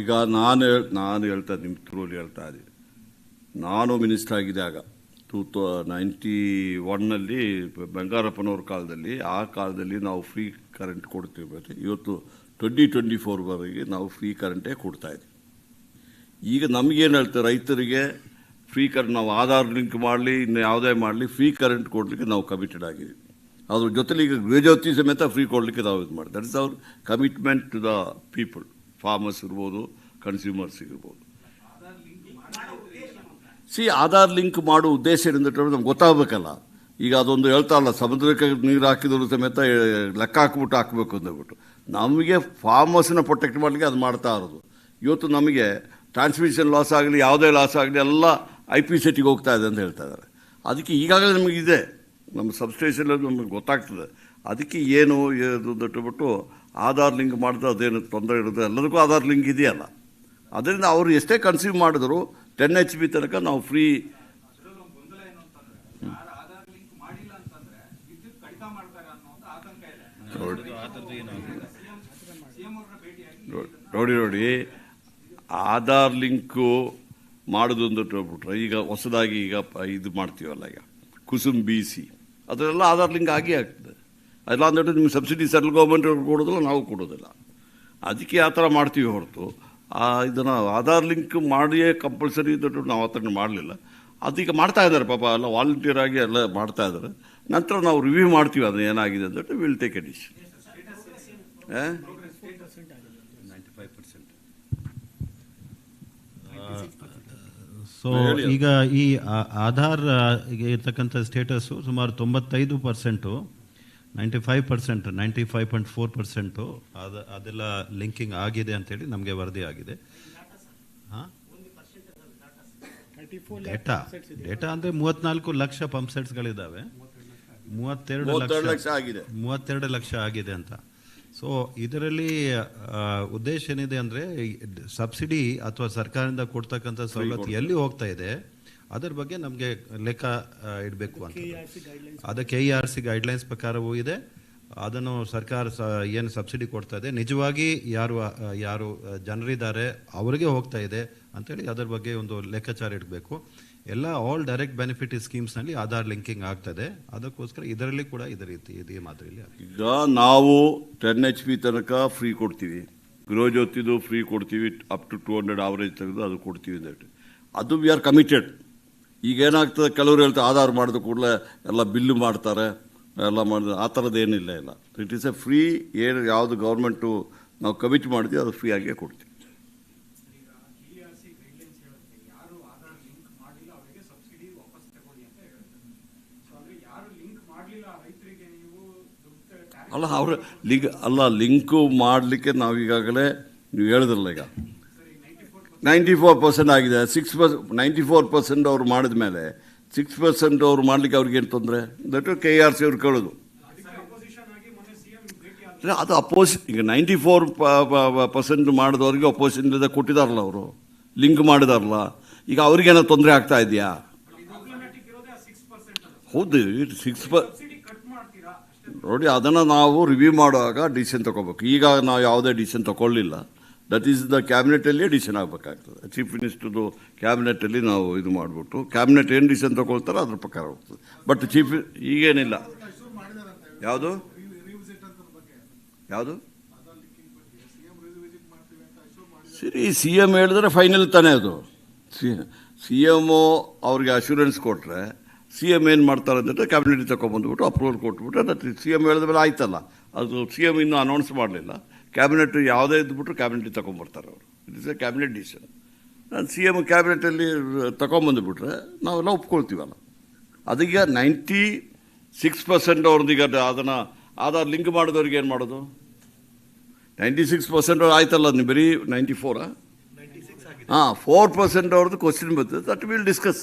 ಈಗ ನಾನು ನಾನು ಹೇಳ್ತಾ ನಿಮ್ಮ ಥ್ರೂಲಿ ಹೇಳ್ತಾ ಇದ್ದೀನಿ. ನಾನು ಮಿನಿಸ್ಟರ್ ಆಗಿದ್ದಾಗ, ಟೂ ತೌ, ನೈಂಟಿ ಒನ್ನಲ್ಲಿ ಬಂಗಾರಪ್ಪನವ್ರ ಕಾಲದಲ್ಲಿ, ಆ ಕಾಲದಲ್ಲಿ ನಾವು ಫ್ರೀ ಕರೆಂಟ್ ಕೊಡ್ತೀವಿ ಇವತ್ತು ಟ್ವೆಂಟಿ ಟ್ವೆಂಟಿ ಫೋರ್ವರೆಗೆ ನಾವು ಫ್ರೀ ಕರೆಂಟೇ ಕೊಡ್ತಾ ಇದ್ದೀವಿ. ಈಗ ನಮಗೇನು ಹೇಳ್ತಾರೆ, ರೈತರಿಗೆ ಫ್ರೀ ಕರೆಂಟ್, ನಾವು ಆಧಾರ್ ಲಿಂಕ್ ಮಾಡಲಿ, ಇನ್ನು ಯಾವುದೇ ಮಾಡಲಿ, ಫ್ರೀ ಕರೆಂಟ್ ಕೊಡಲಿಕ್ಕೆ ನಾವು ಕಮಿಟೆಡ್ ಆಗಿದ್ದೀವಿ. ಅದ್ರ ಜೊತೆಲಿ ಈಗ ಗೃಹಜ್ಯೋತಿ ಸಮೇತ ಫ್ರೀ ಕೊಡಲಿಕ್ಕೆ ನಾವು ಇದು ಮಾಡಿ that is our commitment to the people farmers ಇರ್ಬೋದು ಕನ್ಸ್ಯೂಮರ್ಸ್ ಇರ್ಬೋದು. ಸಿ, ಆಧಾರ್ ಲಿಂಕ್ ಮಾಡೋ ಉದ್ದೇಶ ಏನಂದ್ರೆ ನಮ್ಗೆ ಗೊತ್ತಾಗಬೇಕಲ್ಲ. ಈಗ ಅದೊಂದು ಹೇಳ್ತಾ ಅಲ್ಲ ಸಮುದ್ರಕ್ಕೆ ನೀರು ಹಾಕಿದ್ರು ಸಮೇತ ಲೆಕ್ಕ ಹಾಕ್ಬಿಟ್ಟು ಹಾಕಬೇಕು ಅಂದ್ಬಿಟ್ಟು. ನಮಗೆ ಫಾರ್ಮರ್ಸ್ನ ಪ್ರೊಟೆಕ್ಟ್ ಮಾಡಲಿಕ್ಕೆ ಅದು ಮಾಡ್ತಾ ಇರೋದು. ಇವತ್ತು ನಮಗೆ ಟ್ರಾನ್ಸ್ಮಿಷನ್ ಲಾಸ್ ಆಗಲಿ, ಯಾವುದೇ ಲಾಸ್ ಆಗಲಿ, ಎಲ್ಲ ಐ ಪಿ ಸಿಟಿಗೆ ಹೋಗ್ತಾ ಇದೆ ಅಂತ ಹೇಳ್ತಾ ಇದ್ದಾರೆ. ಅದಕ್ಕೆ ಈಗಾಗಲೇ ನಮಗಿದೆ ನಮ್ಮ ಸಬ್ಸ್ಟೇಷನ್ ನಮಗೆ ಗೊತ್ತಾಗ್ತದೆ. ಅದಕ್ಕೆ ಏನು ಹೇಳ್ಬಿಟ್ಟು ಆಧಾರ್ ಲಿಂಕ್ ಮಾಡಿದ್ರೆ ಅದೇನು ತೊಂದರೆ ಇರುತ್ತೆ ಎಲ್ಲದಕ್ಕೂ ಆಧಾರ್ ಲಿಂಕ್ ಇದೆಯಲ್ಲ. ಅದರಿಂದ ಅವರು ಎಷ್ಟೇ ಕನ್ಸ್ಯೂಮ್ ಮಾಡಿದ್ರು ಟೆನ್ ಎಚ್ ಬಿ ತನಕ ನಾವು ಫ್ರೀ. ನೋಡಿ ನೋಡಿ. ಆಧಾರ್ ಲಿಂಕು ಮಾಡೋದು ಅಂತ ಹೇಳ್ಬಿಟ್ರೆ ಈಗ ಹೊಸದಾಗಿ ಈಗ ಇದು ಮಾಡ್ತೀವಲ್ಲ ಈಗ. Kusum B C. ಅದರೆಲ್ಲ Aadhaar link ಆಗೇ ಆಗ್ತದೆ. ಅದೆಲ್ಲ ಅಂದ್ಬಿಟ್ಟು ನಿಮ್ಗೆ ಸಬ್ಸಿಡಿ ಸೆಂಟ್ರಲ್ ಗೌರ್ಮೆಂಟ್ ಕೊಡೋದಿಲ್ಲ ನಾವು ಕೊಡೋದಿಲ್ಲ. ಅದಕ್ಕೆ ಆ ಥರ ಮಾಡ್ತೀವಿ ಹೊರತು. ಆ ಇದನ್ನು ಆಧಾರ್ ಲಿಂಕ್ ಮಾಡಿಯೇ ಕಂಪಲ್ಸರಿ ಅಂತ ನಾವು ಆ ಥರ ಮಾಡಲಿಲ್ಲ. ಅದೀಗ ಮಾಡ್ತಾ ಇದ್ದಾರೆ ಪಾಪ ಎಲ್ಲ ವಾಲಂಟಿಯರ್ ಆಗಿ ಎಲ್ಲ ಮಾಡ್ತಾ ಇದ್ದಾರೆ. ನಂತರ ನಾವು ರಿವ್ಯೂ ಮಾಡ್ತೀವಿ ಅದನ್ನು ಏನಾಗಿದೆ ಅಂದ್ಬಿಟ್ಟು will take a decision so ಈಗ ಈ ಆಧಾರ್ ಇರ್ತಕ್ಕಂಥ ಸ್ಟೇಟಸ್ಸು ಸುಮಾರು ತೊಂಬತ್ತೈದು percent ninety five percent ninety five point four percent ಅದು ಅದೆಲ್ಲ ಲಿಂಕಿಂಗ್ ಆಗಿದೆ ಅಂತೇಳಿ ನಮಗೆ ವರದಿ ಆಗಿದೆ. ಹಾಂ? ಡೇಟಾ ಡೇಟಾ ಅಂದರೆ ಮೂವತ್ನಾಲ್ಕು ಲಕ್ಷ ಪಂಪ್ ಸೆಟ್ಸ್ಗಳಿದ್ದಾವೆ ಮೂವತ್ತೆರಡು ಲಕ್ಷ ಆಗಿದೆ. ಮೂವತ್ತೆರಡು ಲಕ್ಷ ಆಗಿದೆ ಅಂತ. ಸೊ ಇದರಲ್ಲಿ ಉದ್ದೇಶ ಏನಿದೆ ಅಂದರೆ ಸಬ್ಸಿಡಿ ಅಥವಾ ಸರ್ಕಾರದಿಂದ ಕೊಡ್ತಕ್ಕಂಥ ಸವಲತ್ತು ಎಲ್ಲಿ ಹೋಗ್ತಾ ಇದೆ ಅದರ ಬಗ್ಗೆ ನಮಗೆ ಲೆಕ್ಕ ಇಡಬೇಕು ಅಂತ. ಅದಕ್ಕೆ ಐ ಆರ್ ಸಿ ಗೈಡ್ಲೈನ್ಸ್ ಪ್ರಕಾರವೂ ಇದೆ. ಅದನ್ನು ಸರ್ಕಾರ ಏನು ಸಬ್ಸಿಡಿ ಕೊಡ್ತಾ ಇದೆ ನಿಜವಾಗಿ ಯಾರು ಯಾರು ಜನರಿದ್ದಾರೆ ಅವರಿಗೆ ಹೋಗ್ತಾ ಇದೆ ಅಂತೇಳಿ ಅದರ ಬಗ್ಗೆ ಒಂದು ಲೆಕ್ಕಾಚಾರ ಇಡಬೇಕು. ಎಲ್ಲ ಆಲ್ ಡೈರೆಕ್ಟ್ ಬೆನಿಫಿಟ್ ಸ್ಕೀಮ್ಸ್ನಲ್ಲಿ ಆಧಾರ್ ಲಿಂಕಿಂಗ್ ಆಗ್ತದೆ. ಅದಕ್ಕೋಸ್ಕರ ಇದರಲ್ಲಿ ಕೂಡ ಇದೇ ರೀತಿ ಇದೇ ಮಾದರಿಯಲ್ಲಿ. ಈಗ ನಾವು ಟೆನ್ ಎಚ್ ಪಿ ತನಕ ಫ್ರೀ ಕೊಡ್ತೀವಿ. ಗೃಹಜ್ಯೋತಿದು ಫ್ರೀ ಕೊಡ್ತೀವಿ up to two hundred average ತೆಗೆದು ಅದು ಕೊಡ್ತೀವಿ ಅಂತ ಅದು ವಿ ಆರ್ ಕಮಿಟೆಡ್ ಈಗ ಏನಾಗ್ತದೆ, ಕೆಲವರು ಹೇಳ್ತಾರೆ ಆಧಾರ್ ಮಾಡಿದ ಕೂಡಲೇ ಎಲ್ಲ ಬಿಲ್ಲು ಮಾಡ್ತಾರೆ, ಎಲ್ಲ ಮಾಡಿದ, ಆ ಥರದ್ದು ಏನಿಲ್ಲ ಇಲ್ಲ ಇಟ್ ಈಸ್ ಎ ಫ್ರೀ ಏನು ಯಾವುದು ಗೌರ್ಮೆಂಟು ನಾವು ಕಮಿಟ್ ಮಾಡಿದ್ವಿ ಅದು ಫ್ರೀ ಆಗಿಯೇ ಕೊಡ್ತೀವಿ. ಮಾಡಲಿಲ್ಲ ರೈತರಿಗೆ ನೀವು ಅಲ್ಲ, ಅವ್ರ ಲಿಂಕ್ ಅಲ್ಲ, ಲಿಂಕು ಮಾಡಲಿಕ್ಕೆ ನಾವು ಈಗಾಗಲೇ ನೀವು ಹೇಳಿದ್ರಲ್ಲ ಈಗ. ನೈಂಟಿ ಫೋರ್ ಪರ್ಸೆಂಟ್ ಆಗಿದೆ. ಸಿಕ್ಸ್ ಪರ್ಸ್ ನೈಂಟಿ ಫೋರ್ ಪರ್ಸೆಂಟ್ ಅವ್ರು ಮಾಡಿದ ಮೇಲೆ ಸಿಕ್ಸ್ ಪರ್ಸೆಂಟ್ ಅವ್ರು ಮಾಡಲಿಕ್ಕೆ ಅವ್ರಿಗೆ ಏನು ತೊಂದರೆ? ದಟ್ ಕೆ ಆರ್ ಸಿ ಅವ್ರು ಕೇಳೋದು. ಅದು ಅಪೋಸಿ ಈಗ ನೈಂಟಿ ಫೋರ್ ಪರ್ಸೆಂಟ್ ಮಾಡಿದವ್ರಿಗೆ ಅಪೋಸಿಷನ್ ಇಲ್ಲದೆ ಕೊಟ್ಟಿದಾರಲ್ಲ ಅವರು. ಲಿಂಕ್ ಮಾಡಿದಾರಲ್ಲ. ಈಗ ಅವ್ರಿಗೇನೋ ತೊಂದರೆ ಆಗ್ತಾ ಇದೆಯಾ? ಹೌದು ಸಿಕ್ಸ್ ಪರ್ಸೆಂಟ್ ಹೌದು ಸಿಕ್ಸ್ ಪ ಸಬ್ಸಿಡಿ ಕಟ್ ಮಾಡ್ತೀರಾ ಅಷ್ಟೇ ನೋಡಿ, ಅದನ್ನು ನಾವು ರಿವ್ಯೂ ಮಾಡುವಾಗ ಡಿಸಿಷನ್ ತಗೋಬೇಕು. ಈಗ ನಾವು ಯಾವುದೇ ಡಿಸಿಷನ್ ತೊಗೊಳ್ಳಿಲ್ಲ. ದಟ್ ಈಸ್ ದ ಕ್ಯಾಬಿನೆಟಲ್ಲಿಯೇ ಡಿಸಿಷನ್ ಆಗಬೇಕಾಗ್ತದೆ. ಚೀಫ್ ಮಿನಿಸ್ಟರ್ದು ಕ್ಯಾಬಿನೆಟಲ್ಲಿ ನಾವು ಇದು ಮಾಡಿಬಿಟ್ಟು ಕ್ಯಾಬಿನೆಟ್ ಏನು ಡಿಸಿಷನ್ ತಗೊಳ್ತಾರೋ ಅದ್ರ ಪ್ರಕಾರ ಹೋಗ್ತದೆ. ಬಟ್ ಚೀಫ್ ಈಗೇನಿಲ್ಲ. ಯಾವುದು? ಯಾವುದು? ಸರಿ ಸಿ ಎಂ ಹೇಳಿದ್ರೆ ಫೈನಲ್ ತಾನೇ ಅದು. ಸಿ ಸಿ ಎಂ ಅವ್ರಿಗೆ ಅಶ್ಯೂರೆನ್ಸ್ ಕೊಟ್ಟರೆ ಸಿ ಎಂ ಏನು ಮಾಡ್ತಾರೆ ಅಂತಂದರೆ ಕ್ಯಾಬಿನೆಟ್ ತಗೊಂಬಂದ್ಬಿಟ್ಟು ಅಪ್ರೂವಲ್ ಕೊಟ್ಬಿಟ್ಟು ಅದು ಸಿ ಎಂ ಹೇಳಿದ ಮೇಲೆ ಆಯ್ತಲ್ಲ. ಅದು ಸಿ ಎಂ ಇನ್ನೂ ಅನೌನ್ಸ್ ಮಾಡಲಿಲ್ಲ. ಕ್ಯಾಬಿನೆಟ್ ಯಾವುದೇ ಇದ್ಬಿಟ್ರು ಕ್ಯಾಬಿನೆಟ್ ತಗೊಂಬರ್ತಾರೆ ಅವರು. It is a cabinet decision ನಾನು ಸಿ ಎಂ ಕ್ಯಾಬಿನೆಟಲ್ಲಿ ತಗೊಂಬಂದ್ಬಿಟ್ರೆ ನಾವೆಲ್ಲ ಒಪ್ಕೊಳ್ತೀವಲ್ಲ. ಅದಕ್ಕೆ ನೈಂಟಿ ಸಿಕ್ಸ್ ಪರ್ಸೆಂಟ್ ಅವ್ರದ್ದು ಈಗ ಅದನ್ನು ಆಧಾರ್ ಲಿಂಕ್ ಮಾಡಿದವ್ರಿಗೆ ಏನು ಮಾಡೋದು? ನೈಂಟಿ ಸಿಕ್ಸ್ ಪರ್ಸೆಂಟ್ ಆಯ್ತಲ್ಲ ನೀವು ಬರೀ ನೈಂಟಿ ಫೋರಾ ಹಾಂ ಫೋರ್ ಪರ್ಸೆಂಟ್ ಅವ್ರದ್ದು ಕ್ವಶನ್ ಬರ್ತದೆ ದಟ್ ವಿಲ್ ಡಿಸ್ಕಸ್